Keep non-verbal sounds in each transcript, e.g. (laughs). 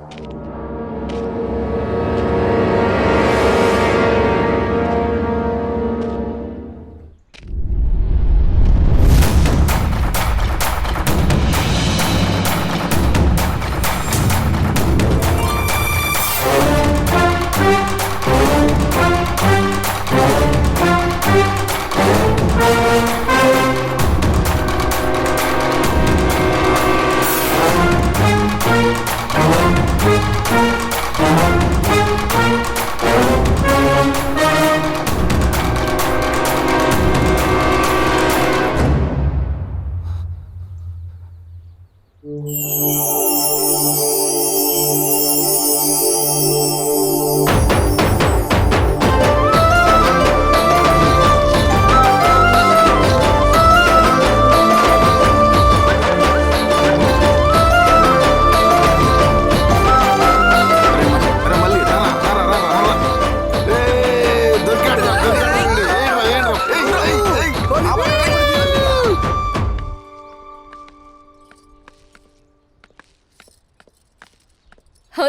రా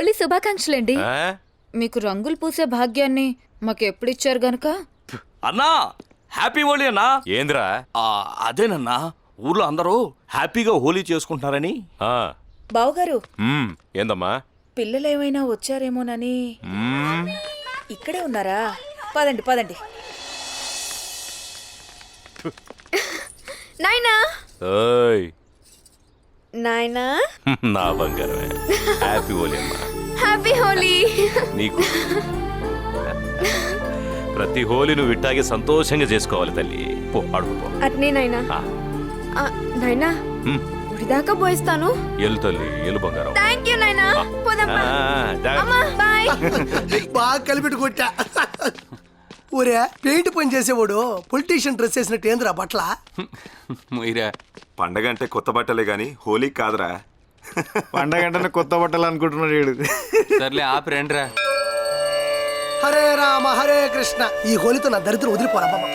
హోలీ శుభాకాంక్షలండి. ఆ? మీకు రంగులు పూసే భాగ్యాన్ని మాకు ఎప్పుడు ఇచ్చారు గనక అన్నా హ్యాపీ హోలీ అన్నా. ఏంద్రా? ఆ, అదేనన్నా ఊర్లో అందరూ హ్యాపీగా హోలీ చేసుకుంటున్నారని. ఆ, బావగారు. మ్, ఏందమ్మా? పిల్లలు ఏమైనా వచ్చారేమోనని ఇక్కడే ఉన్నారా? పదండి పదండి. నాయనా! ఓయ్. నాయనా! (laughs) నా బంగారమే. హ్యాపీ హోలీ అమ్మా. హోలీ. నీకు. ప్రతి హోలీ నువ్వు ఇట్టాగే సంతోషంగా చేసుకోవాలి తల్లి. పో అడుగు పో. అట్నే నాయనా ఆ, నాయనా మ్, గుడిదాకా పోయిస్తాను. ఎల్లు తల్లి ఎల్లు బంగారం. థ్యాంక్ యూ నాయనా పోదాం ఆ, జాగ్రత్త. అమ్మా బాయ్ బాగా కలిపెట్టు కొట్టా. ఊరే పెయింట్ పని చేసేవాడు పొలిటీషియన్ డ్రెస్ వేసినట్టు ఏందిరా బట్ల మీరా పండగ అంటే కొత్త బట్టలే గాని హోలీ కాదురా. పండగ అంటే కొత్త బట్టలు అనుకుంటున్నాడు వీడు. సర్లే ఆపి రండిరా. హరే రామ హరే కృష్ణ. ఈ హోలీతో నా దరిద్రం వదిలిపోరా బాబా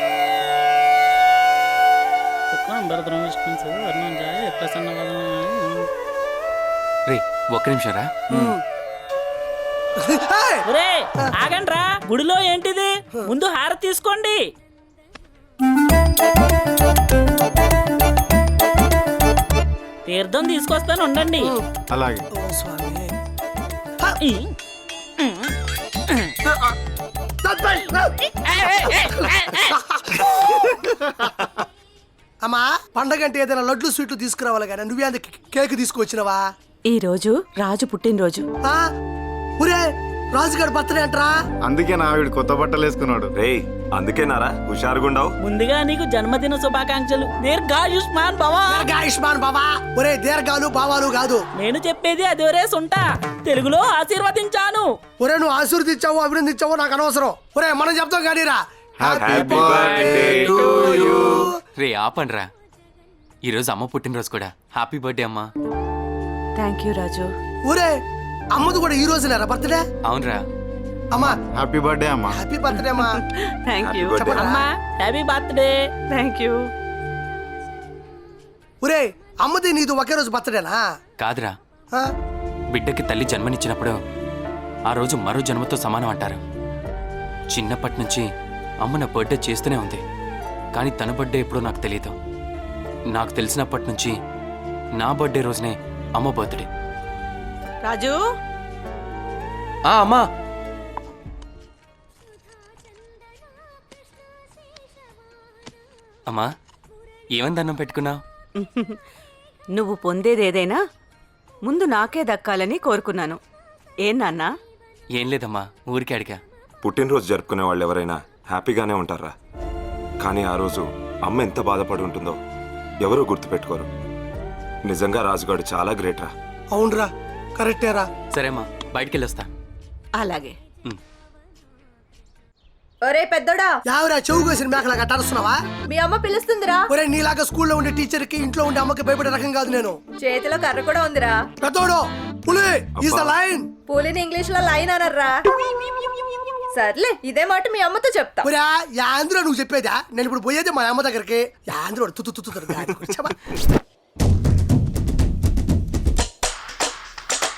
భరద్రం విష్ణు వర్ణం జాయ ప్రసన్న వదనం రే ఒక్క నిమిషం రా. ఏయ్! ఒరే ఆగండ్రా. గుడిలో ఏంటిది? ముందు హారతి తీసుకోండి. తీర్థం తీసుకొస్తాను ఉండండి. అలాగే. అమ్మా పండగ అంటే ఏదైనా లడ్లు స్వీట్లు తీసుకురావాలి కానీ నువ్వే అంత కేక్ తీసుకొచ్చినవా ఈ రోజు రాజు పుట్టినరోజు. రాజుగారి బర్త్డే అంటరా? అందుకే నా వీడు కొత్త బట్టలు వేసుకున్నాడు. రేయ్ అందుకేనారా హుషారుగుండావు? ముందుగా నీకు జన్మదిన శుభాకాంక్షలు. దీర్ఘాయుష్మాన్ భవా. దీర్ఘాయుష్మాన్ బాబా ఒరే దీర్ఘాలు బావాలు కాదు. నేను చెప్పేది అది ఒరే సుంట. తెలుగులో ఆశీర్వదించాను. ఒరే నువ్వు ఆశీర్వదించావు అభినందించావు నాకు అనవసరం. ఒరే మనం చెప్తాం కానీరా. హ్యాపీ బర్త్డే టు యూ రే ఆపండిరా. ఈరోజు అమ్మ పుట్టినరోజు కూడా. హ్యాపీ బర్త్డే అమ్మా. Thank you Raju. ఊరే అమ్మది కూడా ఈ రోజునేరా బర్త్డే అవునరా. అమ్మా. హ్యాపీ బర్త్డే అమ్మా. హ్యాపీ బర్త్డే అమ్మా. Thank you? అమ్మా హ్యాపీ బర్త్డే థ్యాంక్ యూ ఒరే అమ్మది నీది ఒకే రోజు బర్త్డేనా కాదురా. ఆ? బిడ్డకి తల్లి జన్మనిచ్చినప్పుడు ఆ రోజు మరో జన్మతో సమానం అంటారు. చిన్నప్పటి నుంచి అమ్మ నా బర్త్డే చేస్తూనే ఉంది. కానీ తన బర్త్డే ఎప్పుడో నాకు తెలియదు నాకు తెలిసినప్పటి నుంచి నా బర్త్డే రోజునే అమ్మ బర్త్డే రాజు? ఆ అమ్మా. అమ్మా ఏమని దండం పెట్టుకున్నావు? (laughs) నువ్వు పొందేదేదైనా ముందు నాకే దక్కాలని కోరుకున్నాను. ఏం నాన్నా? ఏం లేదమ్మా ఊరికే అడిగా. పుట్టినరోజు జరుపుకునే వాళ్ళు ఎవరైనా హ్యాపీగానే ఉంటారా? కానీ ఆ రోజు అమ్మ ఎంత బాధపడి ఉంటుందో ఎవరూ గుర్తుపెట్టుకోరు. నిజంగా రాజుగాడు చాలా గ్రేట్ రా అవునరా. కరెక్టేరా సరేమ్మా బయటికి వెళ్ళొస్తా అలాగే ఒరే పెద్దోడా యావరా చెవు కోసిన మేకలాగా అటారుస్తున్నావా మీ అమ్మ పిలుస్తుందిరా ఒరే నీలాగా స్కూల్లో ఉండే టీచర్కి ఇంట్లో ఉండే అమ్మకి భయపడే రకం కాదు నేను చేతిలో కర్ర కూడా ఉందిరా పెద్దోడు పులి ఈస్ ద లైన్ పూలిని ఇంగ్లీష్లో లైన్ అనర్రా సర్లే ఇదే మాట మీ అమ్మతో చెప్తా ఒరే నువ్వు చెప్పేదా నేను ఇప్పుడు పోయేది మా అమ్మ దగ్గరికి యాంధ్ర తుత్తు తుత్తు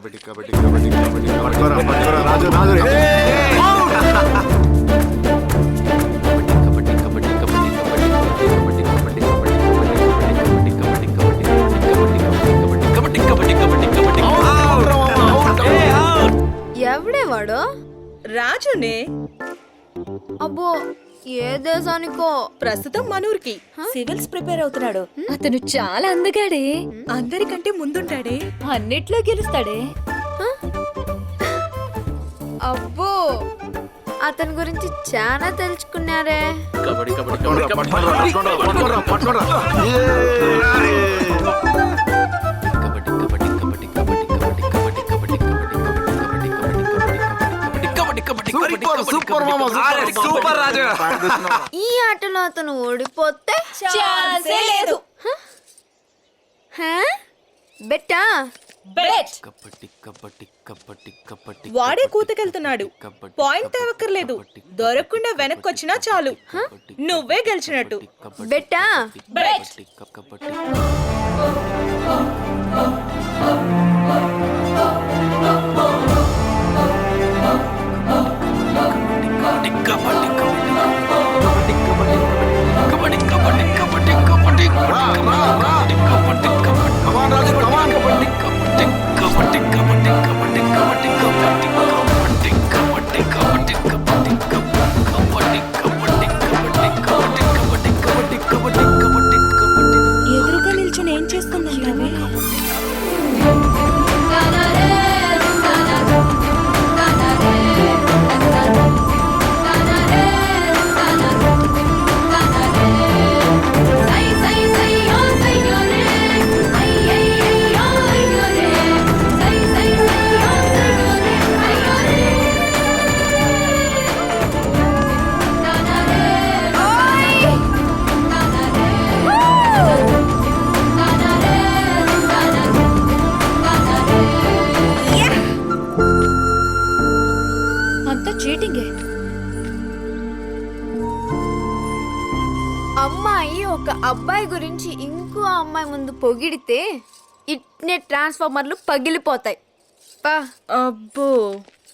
కబడ్డీ కబడ్డీ కబడ్డీ కబడ్డీ పట్టుకోరా పట్టుకోరా రాజు రాజు రే. ఎవడే వాడు రాజునే అబ్బో ఏ దేశానికో? ప్రస్తుతం మనూరికి సివిల్స్ ప్రిపేర్ అవుతున్నాడు. అతను చాలా అందగాడే. అందరికంటే ముందుంటాడే. అన్నిట్లో గెలుస్తాడే. అబ్బో! అతని గురించి చాలా తెలుసుకున్నారే. సూపర్ సూపర్ మామ సూపర్ రాజు ఈ ఆటలో అతను ఓడిపోతే ఛాన్సే లేదు బెట్టా వాడే కూతకెళ్తున్నాడు పాయింట్ తేవక్కర్లేదు దొరకకుండా వెనక్కొచ్చినా చాలు నువ్వే గెలిచినట్టు బెట్టా కమాన్ చీటింగే. అమ్మాయి ఒక అబ్బాయి గురించి ఇంకో అమ్మాయి ముందు పొగిడితే ఇట్నే ట్రాన్స్ఫార్మర్లు పగిలిపోతాయి. అబ్బో.